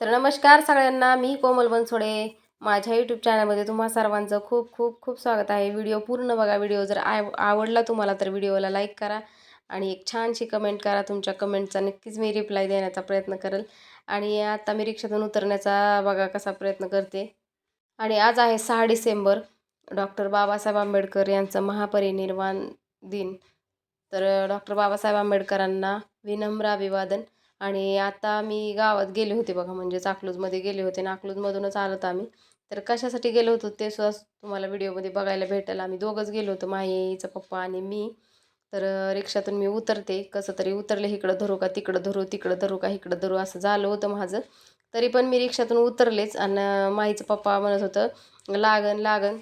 तर नमस्कार सगळ्यांना मी कोमल बनसोडे. माझ्या यूट्यूब चॅनलमध्ये तुम्हा सर्वांचं खूप खूप खूप स्वागत आहे. व्हिडिओ पूर्ण बघा. व्हिडिओ जर आव आवडला तुम्हाला तर व्हिडिओला लाईक करा आणि एक छानशी कमेंट करा. तुमच्या कमेंटचा नक्कीच मी रिप्लाय देण्याचा प्रयत्न करेल. आणि आता मी रिक्षातून उतरण्याचा बघा कसा प्रयत्न करते. आणि आज आहे सहा डिसेंबर. डॉक्टर बाबासाहेब आंबेडकर यांचं महापरिनिर्वाण दिन. तर डॉक्टर बाबासाहेब आंबेडकरांना विनम्र अभिवादन. आणि आता मी गावात गेले होते बघा म्हणजेच अकलूजमध्ये गेले होते आणि अकलूजमधूनच आलो आम्ही. तर कशासाठी गेलो होतो ते सुद्धा तुम्हाला व्हिडिओमध्ये बघायला भेटेल. आम्ही दोघंच गेलो होतो माईचा पप्पा आणि मी. तर रिक्षातून मी उतरते. कसं तरी उतरले इकडं धरू का तिकडं धरू तिकडं धरू का इकडं धरू असं झालं होतं माझं. तरी पण मी रिक्षातून उतरलेच आणि माईचं पप्पा म्हणत होतं लागन लागन.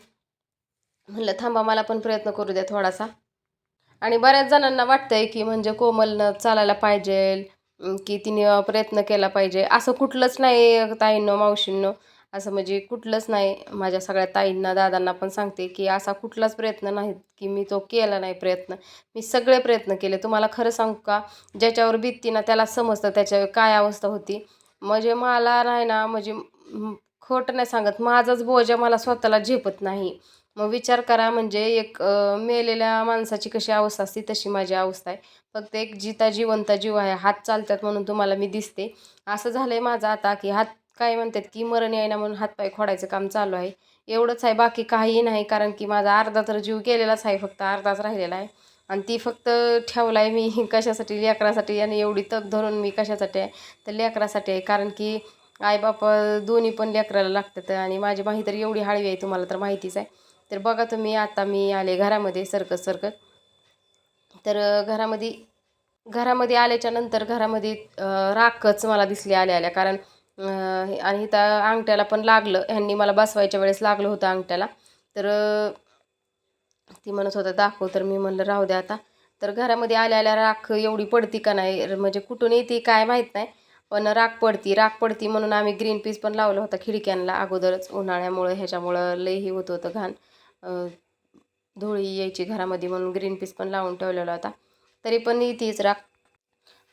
म्हणलं थांबा मला पण प्रयत्न करू द्या थोडासा. आणि बऱ्याच जणांना वाटतंय की म्हणजे कोमलनं चालायला पाहिजे की तिने प्रयत्न केला पाहिजे. असं कुठलंच नाही ताईंनो मावशींनो. असं म्हणजे कुठलंच नाही. माझ्या सगळ्या ताईंना दादांना पण सांगते की असा कुठलाच प्रयत्न नाही की मी तो केला नाही प्रयत्न. मी सगळे प्रयत्न केले. तुम्हाला खरं सांगू का? ज्याच्यावर बीतती ना त्याला समजतं. त्याच्या काय अवस्था होती? म्हणजे मला नाही ना म्हणजे खोटं नाही सांगत. माझाच बोजा मला स्वतःला झेपत नाही. मग विचार करा म्हणजे एक मेलेल्या माणसाची कशी अवस्था असते तशी माझी अवस्था आहे. फक्त एक जिता जिवंत जीव आहे. हात चालतात म्हणून तुम्हाला मी दिसते. असं झालं आहे माझं आता की हात काय म्हणतात की मरण यायना म्हणून हातपाय खोडायचं काम चालू आहे. एवढंच आहे. बाकी काहीही नाही कारण की माझा अर्धा तर जीव गेलेलाच आहे. फक्त अर्धाच राहिलेला आहे. आणि ती फक्त ठेवला आहे मी कशासाठी? लेकरासाठी आणि एवढी तग धरून मी कशासाठी आहे? तर लेकरासाठी आहे. कारण की आईबाप दोन्ही पण लेकराला लागतात आणि माझी माही तर एवढी हळवी आहे तुम्हाला तर माहितीच आहे. तर बघा तुम्ही आता मी आले घरामध्ये सरकत सरकत. तर घरामध्ये घरामध्ये आल्याच्यानंतर घरामध्ये राखच मला दिसली आल्या आल्या. कारण आणि इथं अंगठ्याला पण लागलं. ह्यांनी मला बसवायच्या वेळेस लागलं होतं अंगठ्याला. तर ती म्हणत होता दाखव. तर मी म्हणलं राहू द्या आता. तर घरामध्ये आल्या आल्या राख एवढी पडती का नाही? म्हणजे कुठून येते काय माहीत नाही. पण राख पडती राख पडती म्हणून आम्ही ग्रीन पीस पण लावलं होतं खिडक्यांना अगोदरच. उन्हाळ्यामुळं ह्याच्यामुळं लयही होत होतं घाण. धुळी यायची घरामध्ये म्हणून ग्रीन पीस पण लावून ठेवलेला होता. तरी पण तीच राख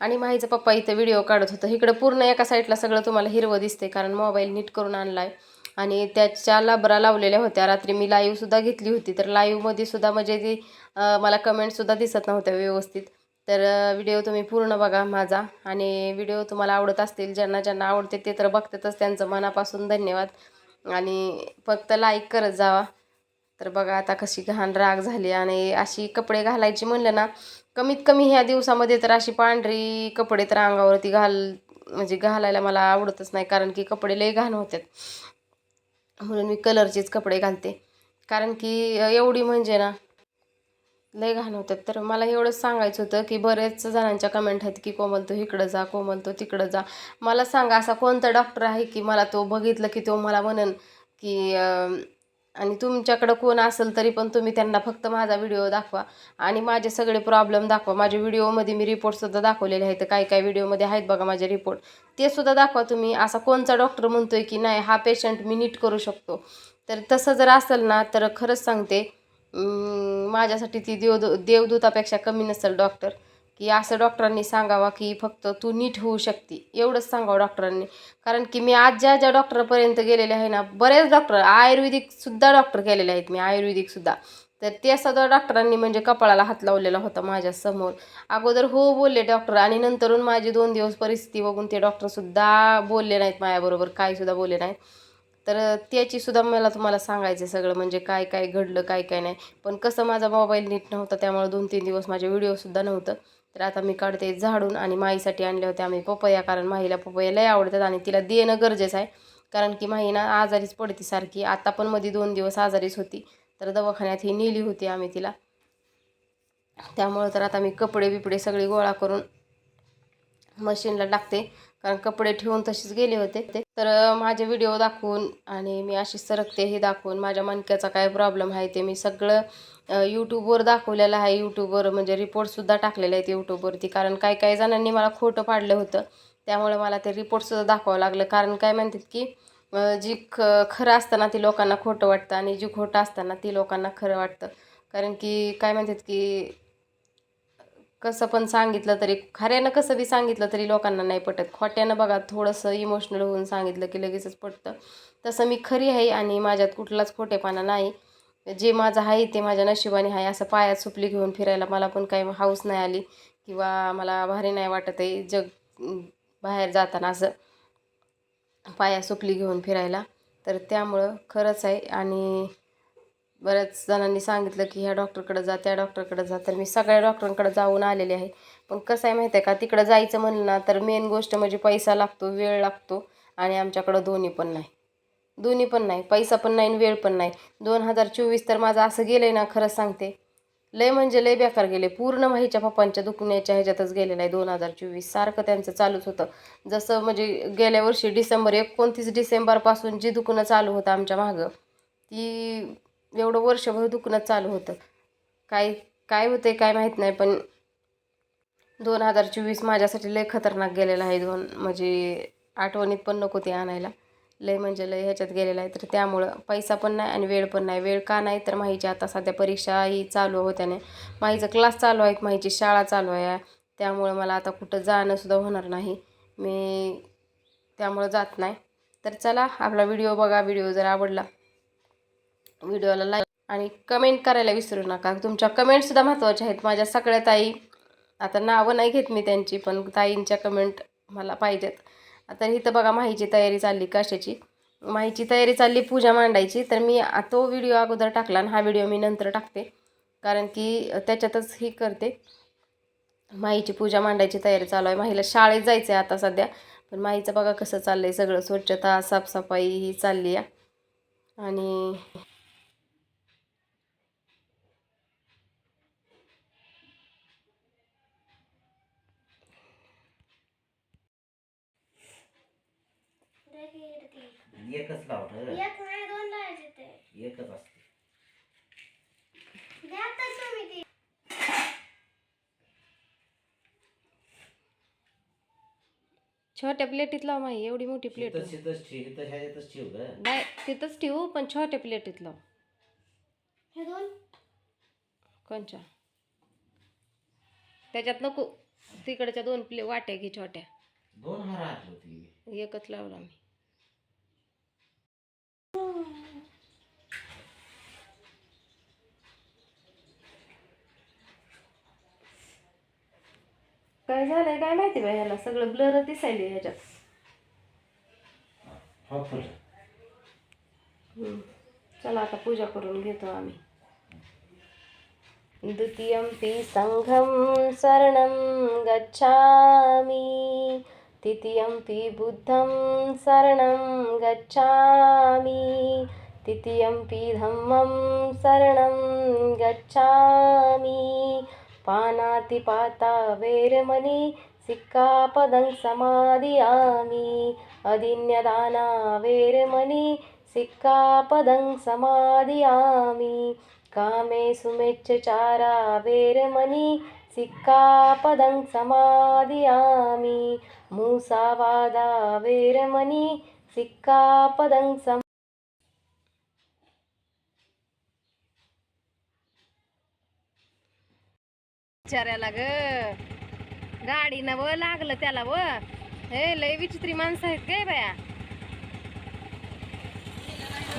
आणि माहीचा पप्पा इथं व्हिडिओ काढत होतं. इकडं पूर्ण एका साईडला सगळं तुम्हाला हिरवं दिसते कारण मोबाईल नीट करून आणला आहे आणि त्याच्या लबरा लावलेल्या होत्या. रात्री मी लाईव्हसुद्धा घेतली होती. तर लाईव्हमध्ये सुद्धा म्हणजे ती मला कमेंटसुद्धा दिसत नव्हत्या व्यवस्थित. तर व्हिडिओ तुम्ही पूर्ण बघा माझा आणि व्हिडिओ तुम्हाला आवडत असतील ज्यांना ज्यांना आवडते ते तर बघतातच. त्यांचं मनापासून धन्यवाद. आणि फक्त लाईक करत जावा. तर बघा आता कशी घाण राग झाली आणि अशी कपडे घालायची म्हणलं ना कमीत कमी ह्या दिवसामध्ये तर अशी पांढरी कपडे तर अंगावरती घाल म्हणजे घालायला मला आवडतच नाही कारण की कपडे लय घाण होतात. म्हणून मी कलरचेच कपडे घालते. कारण की एवढी म्हणजे ना लय घाण होतात. तर मला एवढंच सांगायचं होतं की बरेच जणांच्या कमेंट आहेत की कोमल तू इकडं जा कोमल तो तिकडं जा. मला सांगा असा कोणता डॉक्टर आहे की मला तो बघितलं की तो मला म्हणन की आणि तुमच्याकडं कोण असेल तरी पण तुम्ही त्यांना फक्त माझा व्हिडिओ दाखवा. आणि माझे सगळे प्रॉब्लेम दाखवा. माझ्या व्हिडिओमध्ये मी रिपोर्टसुद्धा दाखवलेले आहेत. काही काही व्हिडिओमध्ये आहेत बघा माझे रिपोर्ट ते सुद्धा दाखवा तुम्ही. असा कोणचा डॉक्टर म्हणतोय की नाही हा पेशंट मी नीट करू शकतो. तर तसं जर असेल ना तर खरंच सांगते माझ्यासाठी ती देव देवदूतापेक्षा कमी नसेल डॉक्टर की असं डॉक्टरांनी सांगावा की फक्त तू नीट होऊ शकते. एवढंच सांगावं डॉक्टरांनी कारण की मी आज ज्या ज्या डॉक्टरपर्यंत गेलेले आहे ना बरेच डॉक्टर आयुर्वेदिकसुद्धा डॉक्टर केलेले आहेत मी आयुर्वेदिकसुद्धा तर ते सुद्धा डॉक्टरांनी म्हणजे कपाळाला हात लावलेला होता माझ्यासमोर अगोदर हो बोलले डॉक्टर आणि नंतरून माझी दोन दिवस परिस्थिती बघून ते डॉक्टरसुद्धा बोलले नाहीत माझ्याबरोबर काहीसुद्धा बोलले नाहीत. तर त्याची सुद्धा मला तुम्हाला सांगायचं सगळं म्हणजे काय काय घडलं काय काय नाही. पण कसं माझा मोबाईल नीट नव्हता त्यामुळे दोन तीन दिवस माझे व्हिडिओसुद्धा नव्हतं. तर आता मी काढते झाडून आणि माईसाठी आणले होते आम्ही पपया कारण माहीला पपया लय आवडतात आणि तिला देणं गरजेचं आहे. कारण की माई ना आजारीच पडती सारखी आता पण मध्ये दोन दिवस आजारीच होती. तर दवाखान्यात ही नेली होती आम्ही तिला. त्यामुळं तर आता मी कपडे बिपडे सगळे गोळा करून मशीनला टाकते. कारण कपडे ठेवून तसेच गेले होते. ते तर माझे व्हिडिओ दाखवून आणि मी अशी सरकते हे दाखवून माझ्या मणक्याचा काय प्रॉब्लेम आहे ते मी सगळं यूट्यूबवर दाखवलेलं आहे. यूट्यूबवर म्हणजे रिपोर्टसुद्धा टाकलेले आहेत यूट्यूबवरती कारण काही काही जणांनी मला खोटं पाडलं होतं. त्यामुळे मला ते रिपोर्टसुद्धा दाखवावं लागलं. कारण काय म्हणतात की जी ख खरं असताना ती लोकांना खोटं वाटतं आणि जी खोटं असताना ती लोकांना खरं वाटतं. कारण की काय म्हणतात की कसं पण सांगितलं तरी खऱ्यानं कसं बी सांगितलं तरी लोकांना नाही पटत. खोट्यानं बघा थोडंसं इमोशनल होऊन सांगितलं की लगेचच पटतं. तसं मी खरी आहे आणि माझ्यात कुठलाच खोटेपणा नाही. जे माझं आहे ते माझ्या नशिबाने आहे असं पायात सुपली घेऊन फिरायला मला पण काही हाऊस नाही आली किंवा मला भारी नाही वाटत आहे जग बाहेर जाताना असं पाया सुपली घेऊन फिरायला. तर त्यामुळं खरंच आहे आणि बऱ्याच जणांनी सांगितलं की ह्या डॉक्टरकडे जा त्या डॉक्टरकडे जा. तर मी सगळ्या डॉक्टरांकडे जाऊन आलेले आहे. पण कसं आहे माहिती आहे का? तिकडं जायचं म्हणलं ना तर मेन गोष्ट म्हणजे पैसा लागतो वेळ लागतो आणि आमच्याकडं दोन्ही पण नाही. दोन्ही पण नाही. पैसा पण नाही आणि वेळ पण नाही. दोन हजार चोवीस तर माझं असं गेलं आहे ना खरंच सांगते. लय म्हणजे लय बेकार गेले पूर्ण माहीच्या पप्पांच्या दुखण्याच्या ह्याच्यातच गेलेलं आहे दोन हजार चोवीस. सारखं त्यांचं चालूच होतं. जसं म्हणजे गेल्या वर्षी डिसेंबर एकोणतीस डिसेंबरपासून जी दुखणं चालू होतं आमच्या मागं ती एवढं वर्षभर दुखणं चालू होतं. काय काय होतं काय माहीत नाही पण दोन हजार चोवीस माझ्यासाठी लय खतरनाक गेलेला आहे दोन म्हणजे आठवणीत पण नको ते आणायला. लय म्हणजे लय ह्याच्यात गेलेला आहे तर त्यामुळं पैसा पण नाही आणि वेळ पण नाही. वेळ का नाही तर माहीची आता सध्या परीक्षाही चालू होत्याने माहीचा क्लास चालू आहे माहीची शाळा चालू आहे. त्यामुळं मला आता कुठं जाणंसुद्धा होणार नाही. मी त्यामुळं जात नाही. तर चला आपला व्हिडिओ बघा व्हिडिओ जर आवडला व्हिडिओला लाईक आणि कमेंट करायला विसरू नका. तुमच्या कमेंटसुद्धा महत्त्वाच्या आहेत. माझ्या सगळ्या ताई आता नावं नाही घेत मी त्यांची पण ताईंच्या कमेंट मला पाहिजेत. आता इथं बघा माहीची तयारी चालली कशाची? माहीची तयारी चालली पूजा मांडायची. तर मी तो व्हिडिओ अगोदर टाकला आणि हा व्हिडिओ मी नंतर टाकते. कारण की त्याच्यातच ही करते. माहीची पूजा मांडायची तयारी चालू आहे. माहीला शाळेत जायचं आहे आता सध्या. पण माहीचं बघा कसं चाललं आहे सगळं. स्वच्छता साफसफाई ही चालली आहे. आणि एकच लावत एक नाही दोन लावायचे ते. एकच असते. द्या तर तुम्ही ती. छोट्या प्लेटीत लाव माही एवढी मोठी प्लेट इथंच इथंच ठेव इथं ह्याच्यातच ठेव ग. नाही तिथंच ठेवू पण छोट्या प्लेटीत लाव. हे दोन. कोणच्या? त्याच्यात नको. तिकडच्या दोन प्ले वाट्या घे छोट्या. दोन हार आणली होती. एकच लावला मी. काय झालंय? काय माहिती बाई ह्याला? सगळं ब्लर दिसायले ह्याच्यात. हो. चला आता पूजा करून घेतो आम्ही. द्वितीयंपि सङ्घं शरणं गच्छामि. तृतीयंपि बुद्धं शरणं गच्छामि। तृतीयंपि धम्मं शरणं गच्छामि। पानातिपाता वेरमणि सिक्कापदं समादियामि। अदिन्यदाना वेरमणि सिक्कापदं समादियामि। कामे सुमेच्छचारा वेरमणि सिक्कापदं समादियामि मूसावादा वेरमणि सिक्कापदं सम विचारायला ग. गाडीनं व लागलं त्याला व. हे लय विचित्री माणसं आहेत काय बाया.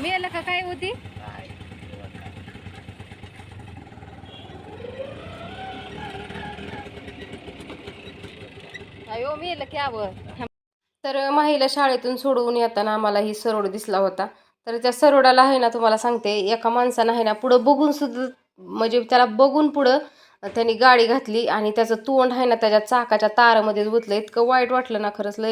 मेलं का काय होती काय देवा काय. अयो हो, मेलं की तर माहीला शाळेतून सोडवून येताना आम्हाला ही सरोड दिसला होता. तर त्या सरोडाला आहे ना तुम्हाला सांगते एका माणसानं आहे ना पुढं बघून सुद्धा म्हणजे त्याला बघून पुढं त्यांनी गाडी घातली आणि त्याचं तोंड आहे ना त्याच्या चाकाच्या तारामध्ये गुतलं इतकं वाईट वाटलं ना खरंच लय